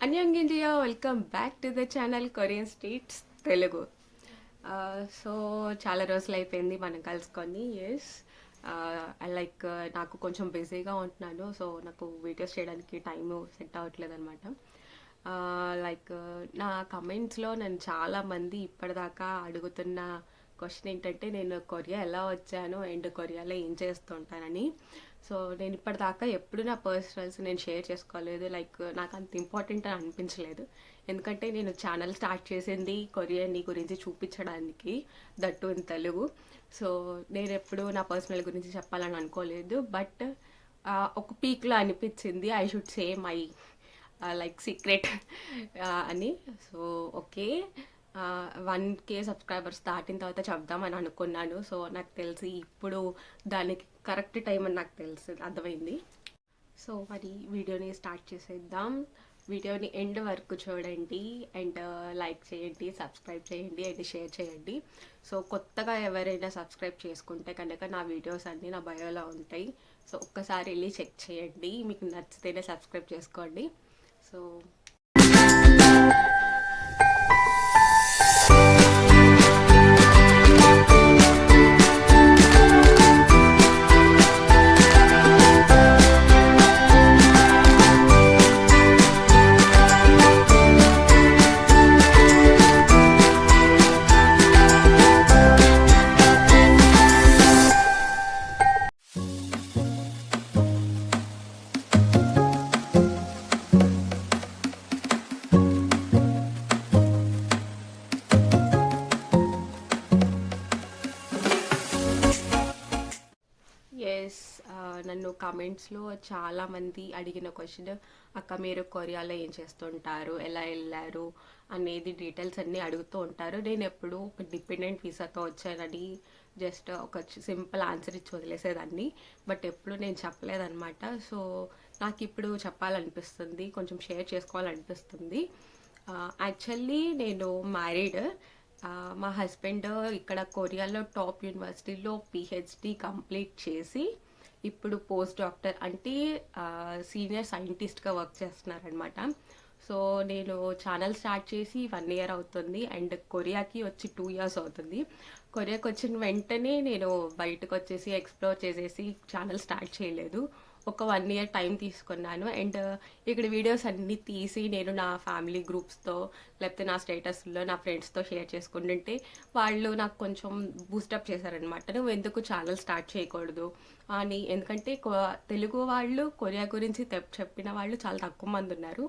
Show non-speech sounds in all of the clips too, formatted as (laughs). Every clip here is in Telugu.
అన్యంగ్ India welcome back to the channel Korean streets Telugu so చాలా రోజులు అయిపోయింది మనం కలుసుకొని ఎస్ లైక్ uh, uh, నాకు కొంచెం బిజీగా ఉంటున్నాను సో నాకు వీడియోస్ చేయడానికి టైం సెట్ అవ్వట్లేదు అనమాట లైక్ uh, నా కమెంట్స్లో నేను చాలామంది ఇప్పటిదాకా అడుగుతున్న క్వశ్చన్ ఏంటంటే నేను కొరియా ఎలా వచ్చాను అండ్ కొరియాలో ఏం చేస్తుంటానని. సో నేను ఇప్పటిదాకా ఎప్పుడు నా పర్సనల్స్ నేను షేర్ చేసుకోలేదు. లైక్ నాకు అంత ఇంపార్టెంట్ అని అనిపించలేదు. ఎందుకంటే నేను ఛానల్ స్టార్ట్ చేసింది కొరియన్ని గురించి చూపించడానికి దట్టు ఇన్ తెలుగు. సో నేను ఎప్పుడు నా పర్సనల్ గురించి చెప్పాలని అనుకోలేదు. బట్ ఒక పీక్లో అనిపించింది I should same I like secret అని. So okay one K subscribers దాటిన తర్వాత చెప్దామని అనుకున్నాను. సో నాకు తెలిసి ఇప్పుడు దానికి కరెక్ట్ టైం అని నాకు తెలిసి అర్థమైంది. సో మరి వీడియోని స్టార్ట్ చేసేద్దాం. వీడియోని ఎండ్ వరకు చూడండి అండ్ లైక్ చేయండి సబ్స్క్రైబ్ చేయండి అండ్ షేర్ చేయండి. సో కొత్తగా ఎవరైనా సబ్స్క్రైబ్ చేసుకుంటే కనుక నా వీడియోస్ అన్నీ నా బయోలో ఉంటాయి. సో ఒక్కసారి వెళ్ళి చెక్ చేయండి. మీకు నచ్చితేనే సబ్స్క్రైబ్ చేసుకోండి. సో నన్ను కమెంట్స్లో చాలామంది అడిగిన క్వశ్చన్ అక్క మీరు కొరియాలో ఏం చేస్తుంటారు? ఎలా వెళ్ళారు? అనేది డీటెయిల్స్ అన్నీ అడుగుతూ ఉంటారు. నేను ఎప్పుడు ఒక డిపెండెంట్ వీసాతో వచ్చానని జస్ట్ ఒక సింపుల్ ఆన్సర్ ఇచ్చి వదిలేసేదాన్ని. బట్ ఎప్పుడు నేను చెప్పలేదన్నమాట. సో నాకు ఇప్పుడు చెప్పాలనిపిస్తుంది కొంచెం షేర్ చేసుకోవాలనిపిస్తుంది. యాక్చువల్లీ నేను మ్యారీడ్. మా హస్బెండ్ ఇక్కడ కొరియాలో టాప్ యూనివర్సిటీలో పిహెచ్డి కంప్లీట్ చేసి ఇప్పుడు పోస్ట్ డాక్టర్ అంటే సీనియర్ సైంటిస్ట్గా వర్క్ చేస్తున్నారనమాట సో నేను ఛానల్ స్టార్ట్ చేసి వన్ ఇయర్ అవుతుంది అండ్ కొరియాకి వచ్చి టూ ఇయర్స్ అవుతుంది. కొరియాకి వచ్చిన వెంటనే నేను బయటకు వచ్చేసి ఎక్స్ప్లోర్ చేసేసి ఛానల్ స్టార్ట్ చేయలేదు. ఒక వన్ ఇయర్ టైం తీసుకున్నాను. అండ్ uh, ఇక్కడ వీడియోస్ అన్నీ తీసి నేను నా ఫ్యామిలీ గ్రూప్స్తో లేకపోతే నా స్టేటస్లో నా ఫ్రెండ్స్తో షేర్ చేసుకుంటుంటే వాళ్ళు నాకు కొంచెం బూస్టప్ చేశారనమాట నువ్వు ఎందుకు ఛానల్ స్టార్ట్ చేయకూడదు? అని. ఎందుకంటే తెలుగు వాళ్ళు కొరియా గురించి చెప్పిన వాళ్ళు చాలా తక్కువ మంది ఉన్నారు.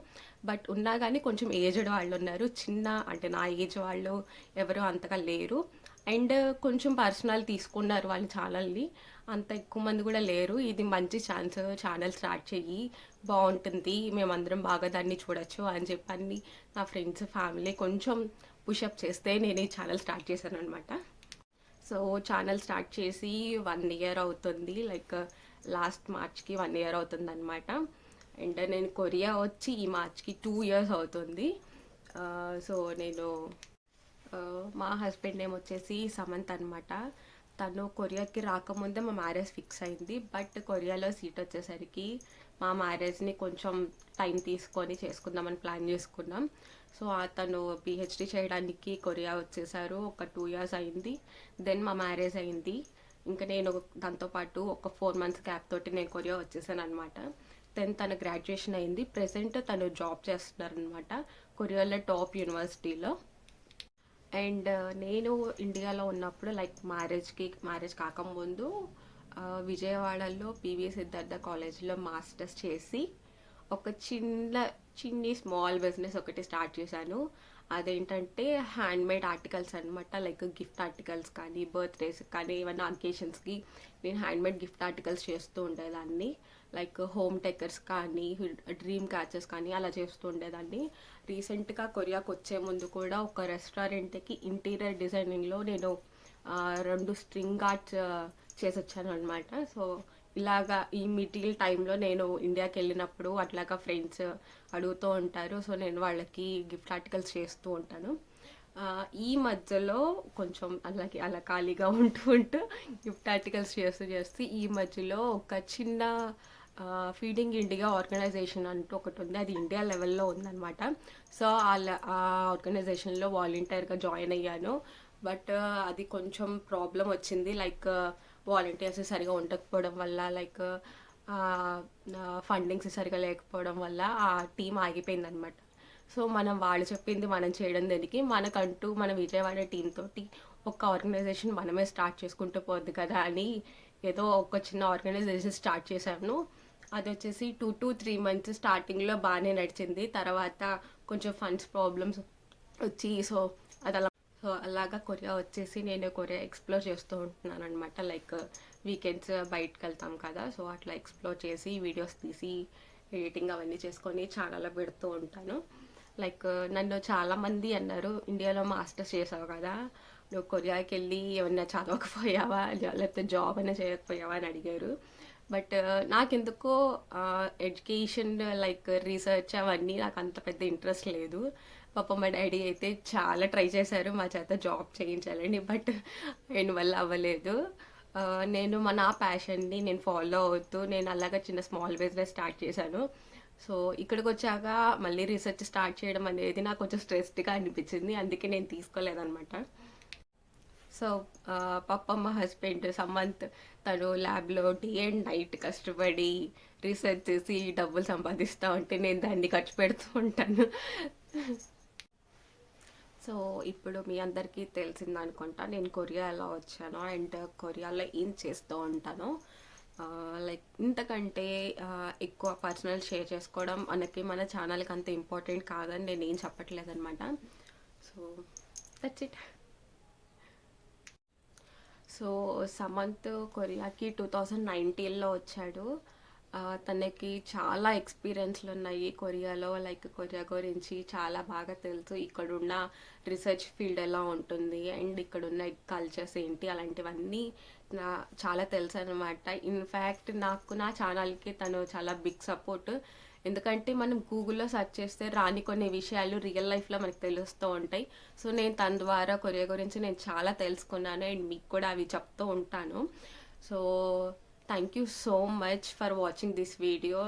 బట్ ఉన్నా కానీ కొంచెం ఏజ్డ్ వాళ్ళు ఉన్నారు. చిన్న అంటే నా ఏజ్ వాళ్ళు ఎవరు అంతగా లేరు. అండ్ కొంచెం పర్సనల్ తీసుకున్నారు వాళ్ళ ఛానల్ని. అంత ఎక్కువ మంది కూడా లేరు. ఇది మంచి ఛాన్స్. ఛానల్ స్టార్ట్ చెయ్యి. బాగుంటుంది. మేమందరం బాగా దాన్ని చూడొచ్చు అని చెప్పని నా ఫ్రెండ్స్ ఫ్యామిలీ కొంచెం పుషప్ చేస్తే నేను ఈ ఛానల్ స్టార్ట్ చేశాను అనమాట సో ఛానల్ స్టార్ట్ చేసి వన్ ఇయర్ అవుతుంది. లైక్ లాస్ట్ మార్చ్కి వన్ ఇయర్ అవుతుంది అనమాట అండ్ నేను కొరియా వచ్చి ఈ మార్చ్కి టూ ఇయర్స్ అవుతుంది. సో నేను మా హస్బెండ్ నేమ్ వచ్చేసి సమంత్ అనమాట తను కొరియాకి రాకముందే మా మ్యారేజ్ ఫిక్స్ అయింది. బట్ కొరియాలో సీట్ వచ్చేసరికి మా మ్యారేజ్ని కొంచెం టైం తీసుకొని చేసుకుందామని ప్లాన్ చేసుకున్నాం. సో అతను పిహెచ్డి చేయడానికి కొరియా వచ్చేసారు. ఒక టూ ఇయర్స్ అయింది. దెన్ మా మ్యారేజ్ అయింది. ఇంకా నేను దాంతోపాటు ఒక ఫోర్ మంత్స్ గ్యాప్ తోటి నేను కొరియా వచ్చేసాను అనమాట దెన్ తన గ్రాడ్యుయేషన్ అయింది. ప్రెసెంట్ తను జాబ్ చేస్తున్నారనమాట కొరియాలో టాప్ యూనివర్సిటీలో అండ్ నేను ఇండియాలో ఉన్నప్పుడు లైక్ మ్యారేజ్కి మ్యారేజ్ కాకముందు విజయవాడలో పివి సిద్ధార్థ కాలేజ్లో మాస్టర్స్ చేసి ఒక చిన్న చిన్ని స్మాల్ బిజినెస్ ఒకటి స్టార్ట్ చేశాను. అదేంటంటే హ్యాండ్మేడ్ ఆర్టికల్స్ అనమాట లైక్ గిఫ్ట్ ఆర్టికల్స్ కానీ బర్త్డేస్ కానీ ఏమైనా అకేషన్స్కి నేను హ్యాండ్మేడ్ గిఫ్ట్ ఆర్టికల్స్ చేస్తూ ఉండేదాన్ని. లైక్ హోమ్ టెకర్స్ కానీ డ్రీమ్ క్యాచెస్ కానీ అలా చేస్తూ ఉండేదాన్ని. రీసెంట్గా కొరియాకు వచ్చే ముందు కూడా ఒక రెస్టారెంట్కి ఇంటీరియర్ డిజైనింగ్లో నేను రెండు స్ట్రింగ్ ఆర్ట్స్ చేసి వచ్చాను అనమాట సో ఇలాగా ఈ మిడిల్ టైంలో నేను ఇండియాకి వెళ్ళినప్పుడు అట్లాగా ఫ్రెండ్స్ అడుగుతూ ఉంటారు. సో నేను వాళ్ళకి గిఫ్ట్ ఆర్టికల్స్ చేస్తూ ఉంటాను. ఈ మధ్యలో కొంచెం అలాగే అలా ఖాళీగా (laughs) ఉంటూ ఉంటూ గిఫ్ట్ ఆర్టికల్స్ చేస్తూ చేస్తూ ఈ మధ్యలో ఒక చిన్న ఫీడింగ్ ఇండియా ఆర్గనైజేషన్ అంటూ ఒకటి ఉంది. అది ఇండియా లెవెల్లో ఉందన్నమాట. సో ఆ ఆ ఆర్గనైజేషన్లో వాలంటీర్గా జాయిన్ అయ్యాను. బట్ అది కొంచెం ప్రాబ్లం వచ్చింది. లైక్ వాలంటీర్స్ సరిగా ఉండకపోవడం వల్ల లైక్ ఫండింగ్స్ సరిగా లేకపోవడం వల్ల ఆ టీం ఆగిపోయింది అనమాట సో మనం వాళ్ళు చెప్పింది మనం చేయడం దానికి? మనకంటూ మన విజయవాడ టీం తోటి ఒక ఆర్గనైజేషన్ మనమే స్టార్ట్ చేసుకుంటూ పోద్ది కదా అని ఏదో ఒక చిన్న ఆర్గనైజేషన్ స్టార్ట్ చేశాను. అది వచ్చేసి టూ టు త్రీ మంత్స్ స్టార్టింగ్లో బాగానే నడిచింది. తర్వాత కొంచెం ఫండ్స్ ప్రాబ్లమ్స్ వచ్చి సో అది అలా సో అలాగా కొరియా వచ్చేసి నేను కొరియా ఎక్స్ప్లోర్ చేస్తూ ఉంటున్నాను అనమాట లైక్ వీకెండ్స్ బయటకు వెళ్తాం కదా సో అట్లా ఎక్స్ప్లోర్ చేసి వీడియోస్ తీసి ఎడిటింగ్ అవన్నీ చేసుకొని ఛానల్లో పెడుతూ ఉంటాను. లైక్ నన్ను చాలామంది అన్నారు ఇండియాలో మాస్టర్స్ చేసావు కదా నువ్వు కొరియాకి వెళ్ళి ఏమన్నా చదవకపోయావా లేకపోతే జాబ్ అయినా చేయకపోయావా? అని అడిగారు. బట్ నాకెందుకో ఎడ్యుకేషన్ లైక్ రీసెర్చ్ అవన్నీ నాకు అంత పెద్ద ఇంట్రెస్ట్ లేదు. పాప మా డాడీ అయితే చాలా ట్రై చేశారు మా చేత జాబ్ చేయించాలని బట్ ఆయన వల్ల అవ్వలేదు నేను మా నా ప్యాషన్ని నేను ఫాలో అవుతూ నేను అలాగా చిన్న స్మాల్ బిజినెస్ స్టార్ట్ చేశాను. సో ఇక్కడికి వచ్చాక మళ్ళీ రీసెర్చ్ స్టార్ట్ చేయడం అనేది నాకు కొంచెం స్ట్రెస్డ్గా అనిపించింది. అందుకే నేను తీసుకోలేదనమాట సో పాపమ్మ హస్బెండ్ సమంత్ తను ల్యాబ్లో డే అండ్ నైట్ కష్టపడి రీసెర్చ్ చేసి డబ్బులు సంపాదిస్తూ ఉంటే నేను దాన్ని ఖర్చు పెడుతూ ఉంటాను. సో ఇప్పుడు మీ అందరికీ తెలిసింది అనుకుంటా నేను కొరియా ఎలా వచ్చానో అండ్ కొరియాలో ఏం చేస్తూ ఉంటానో. లైక్ ఇంతకంటే ఎక్కువ పర్సనల్ షేర్ చేసుకోవడం మనకి మన ఛానల్కి అంత ఇంపార్టెంట్ కాదని నేను ఏం చెప్పట్లేదు అనమాట so that's it so Samanth కొరియాకి two thousand నైన్టీన్లో వచ్చాడు. తనకి చాలా ఎక్స్పీరియన్స్లు ఉన్నాయి కొరియాలో. లైక్ కొరియా గురించి చాలా బాగా తెలుసు. ఇక్కడున్న రీసెర్చ్ ఫీల్డ్ ఎలా ఉంటుంది? అండ్ ఇక్కడున్న కల్చర్స్ ఏంటి? అలాంటివన్నీ నా చాలా తెలుసు అనమాట ఇన్ఫ్యాక్ట్ నాకు నా ఛానల్కి తను చాలా బిగ్ సపోర్ట్ ఎందుకంటే మనం గూగుల్లో సెర్చ్ చేస్తే రాని కొన్ని విషయాలు రియల్ లైఫ్లో మనకు తెలుస్తూ ఉంటాయి. సో నేను తన ద్వారా కొరియా గురించి నేను చాలా తెలుసుకున్నాను అండ్ మీకు కూడా అవి చెప్తూ ఉంటాను. So thank you so much for watching this video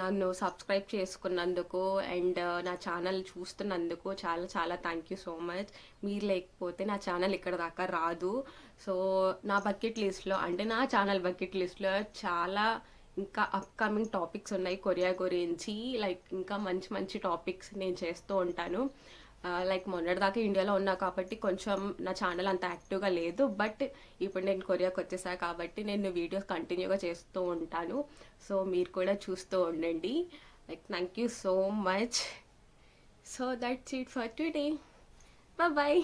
నన్ను సబ్స్క్రైబ్ చేసుకున్నందుకు అండ్ uh, నా ఛానల్ చూస్తున్నందుకు చాలా చాలా థ్యాంక్ యూ సో మచ్ మీరు లేకపోతే నా ఛానల్ ఇక్కడ దాకా రాదు. సో నా బకెట్ లిస్ట్లో అంటే నా ఛానల్ బకెట్ లిస్ట్లో చాలా ఇంకా అప్కమింగ్ టాపిక్స్ ఉన్నాయి కొరియా గురించి లైక్ ఇంకా మంచి మంచి టాపిక్స్ నేను చేస్తూ ఉంటాను. లైక్ మొన్నటిదాకా ఇండియాలో ఉన్నా కాబట్టి కొంచెం నా ఛానల్ అంత యాక్టివ్గా లేదు బట్ ఇప్పుడు నేను కొరియాకి వచ్చేసా కాబట్టి నేను వీడియోస్ కంటిన్యూగా చేస్తూ ఉంటాను. సో మీరు కూడా చూస్తూ ఉండండి. Like thank you so much so that's it for today bye